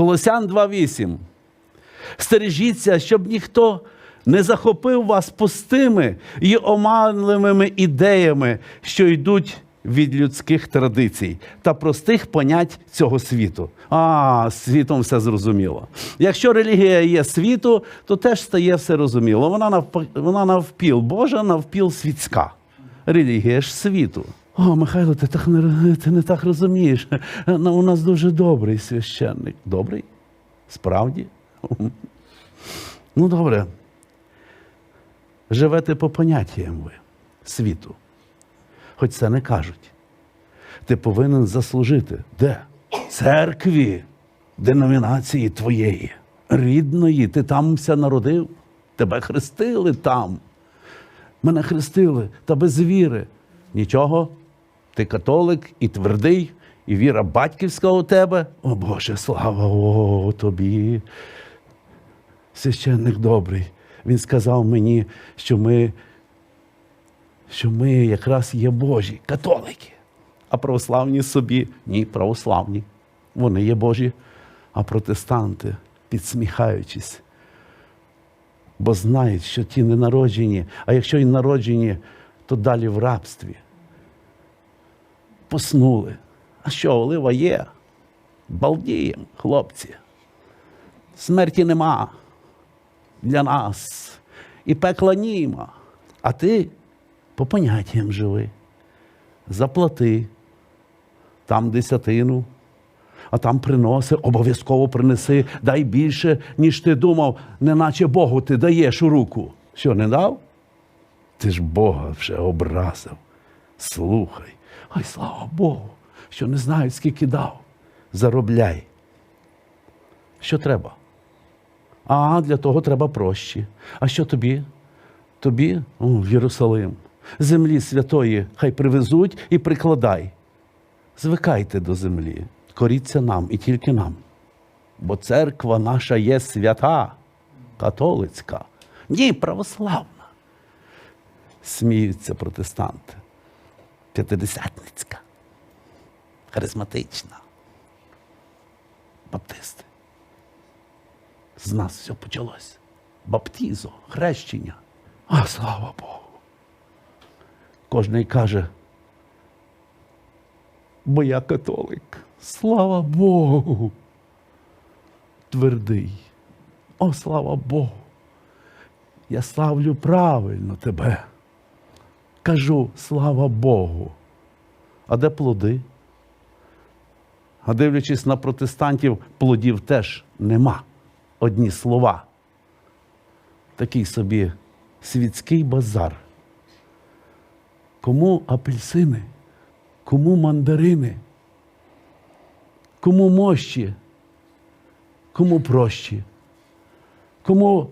Колосян 2.8. Стережіться, щоб ніхто не захопив вас пустими і оманливими ідеями, що йдуть від людських традицій та простих понять цього світу. А, світом все зрозуміло. Якщо релігія є світу, то теж стає все розуміло. Вона навп... вона навпіл Божа, навпіл світська. Релігія ж світу. О, Михайло, ти, так не, ти не так розумієш. Ну, У нас дуже добрий священник. Добрий? Справді? Ну, добре. Живете по поняттям ви світу. Хоч це не кажуть. Ти повинен заслужити. Де? Церкві, деномінації твоєї, рідної, ти там все народив, тебе хрестили там. Мене хрестили, та без віри. Нічого, ти католик і твердий, і віра батьківська у тебе. О Боже, слава о, тобі. Священник добрий. Він сказав мені, що ми, що ми якраз є Божі, католики. А православні собі ні, православні. Вони є Божі, а протестанти, підсміхаючись, бо знають, що ті не народжені, а якщо і народжені, то далі в рабстві. Поснули. А що, олива є? Балдієм, хлопці. Смерті нема для нас. І пекла німа. А ти по поняттям живи. Заплати там десятину, а там приноси, обов'язково принеси, дай більше, ніж ти думав, неначе Богу ти даєш у руку. Що, не дав? Ти ж Бога вже образив. Слухай. Ой, слава Богу, що не знають, скільки дав. Заробляй. Що треба? А для того треба прощі. А що тобі? Тобі О, в Єрусалим. Землі святої хай привезуть і прикладай. Звикайте до землі, коріться нам і тільки нам. Бо церква наша є свята, католицька, ні, православна. Сміються протестанти. П'ятидесятницька, харизматична. Баптисти. З нас все почалось. Баптізо, хрещення. А слава Богу. Кожний каже, бо я католик. Слава Богу. Твердий. О, слава Богу. Я славлю правильно тебе. Кажу, слава Богу. А де плоди? А дивлячись на протестантів, плодів теж нема. Одні слова. Такий собі світський базар. Кому апельсини, кому мандарини, кому мощі, кому прощі, кому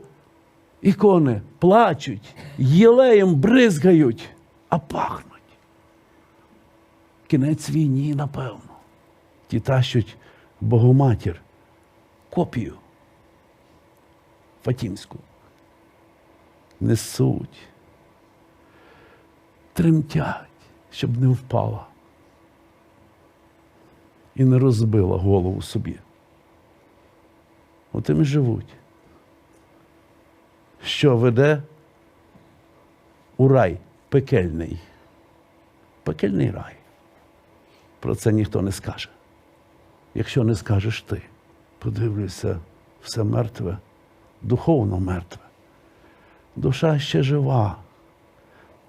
ікони плачуть, єлеєм бризгають, а пахнуть. Кінець війні, напевно. Ті тащуть Богоматір, копію Фатімську. Несуть, тремтять, щоб не впала і не розбила голову собі. Отим і живуть. Що веде у рай пекельний. Пекельний рай. Про це ніхто не скаже. Якщо не скажеш ти, подивлюся, все мертве, духовно мертве. Душа ще жива,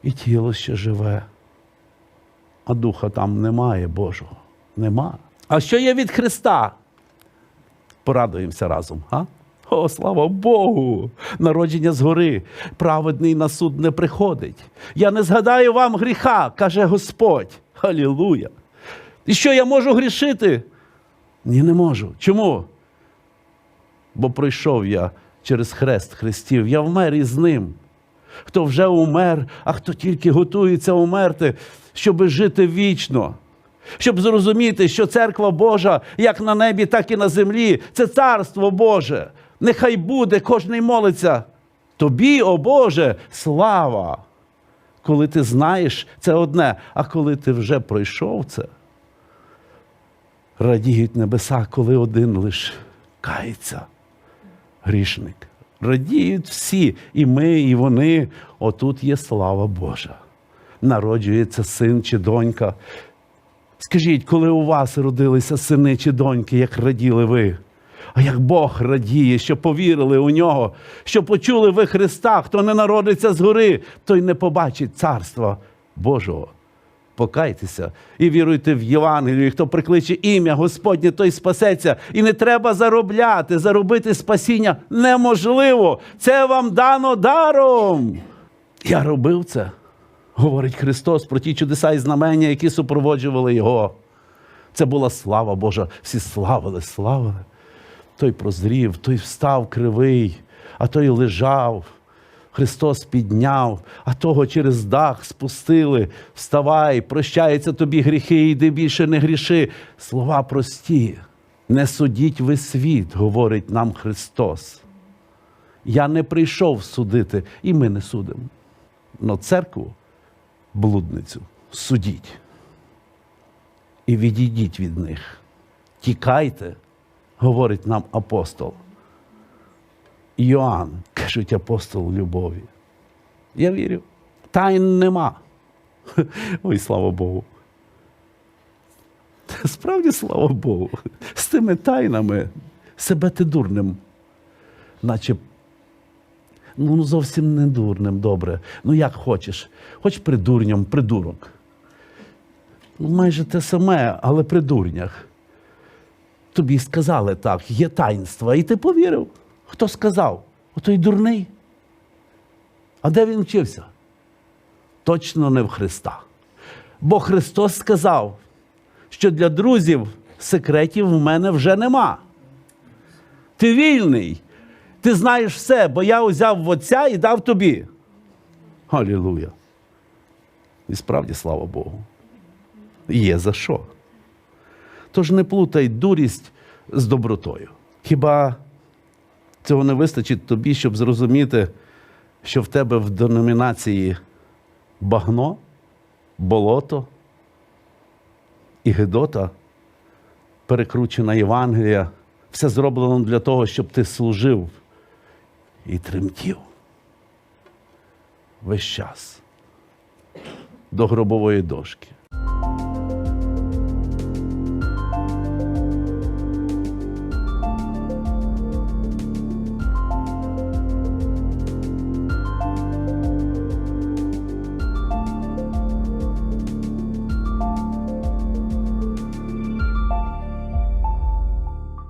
і тіло ще живе, а духа там немає Божого. Нема. А що є від Христа? Порадуємося разом. А? О, слава Богу! Народження згори, праведний на суд не приходить. Я не згадаю вам гріха, каже Господь. Халілуя! І що я можу грішити? Ні, не можу. Чому? Бо пройшов я через хрест Христів, я вмер із ним. Хто вже умер, а хто тільки готується умерти, щоби жити вічно. Щоб зрозуміти, що церква Божа, як на небі, так і на землі, це царство Боже. Нехай буде, кожний молиться. Тобі, о Боже, слава! Коли ти знаєш, це одне, а коли ти вже пройшов це, радіють небеса, коли один лиш кається грішник. Радіють всі, і ми, і вони. Отут є слава Божа. Народжується син чи донька. Скажіть, коли у вас родилися сини чи доньки, як раділи ви? А як Бог радіє, що повірили у нього, що почули ви Христа, хто не народиться згори, той не побачить царства Божого. Покайтеся і віруйте в Євангелію. Хто прикличе ім'я Господнє, той спасеться. І не треба заробляти. Заробити спасіння неможливо. Це вам дано даром. Я робив це, говорить Христос про ті чудеса і знамення, які супроводжували Його. Це була слава Божа. Всі славили, славили. Той прозрів, той встав кривий, а той лежав. Христос підняв, а того через дах спустили. Вставай, прощаються тобі гріхи, йди більше не гріши. Слова прості. Не судіть ви світ, говорить нам Христос. Я не прийшов судити, і ми не судимо. Но церкву, блудницю, судіть. І відійдіть від них. Тікайте, говорить нам апостол. Йоанн, кажуть апостол любові. Я вірю. Тайн нема. Ой, слава Богу. Справді, слава Богу. З тими тайнами себе ти дурним, наче ну зовсім не дурним, добре. Ну як хочеш. Хоч придурням, придурок. Ну, майже те саме, але при дурнях. Тобі сказали так, є таїнства, і ти повірив. Хто сказав? Отой дурний. А де він вчився? Точно не в Христа. Бо Христос сказав, що для друзів секретів в мене вже нема. Ти вільний. Ти знаєш все, бо я узяв в Отця і дав тобі. Алілуя. І справді, слава Богу. Є за що. Тож не плутай дурість з добротою. Хіба цього не вистачить тобі, щоб зрозуміти, що в тебе в деномінації багно, болото і Гедота, перекручена Євангелія, все зроблено для того, щоб ти служив і тремтів весь час до гробової дошки.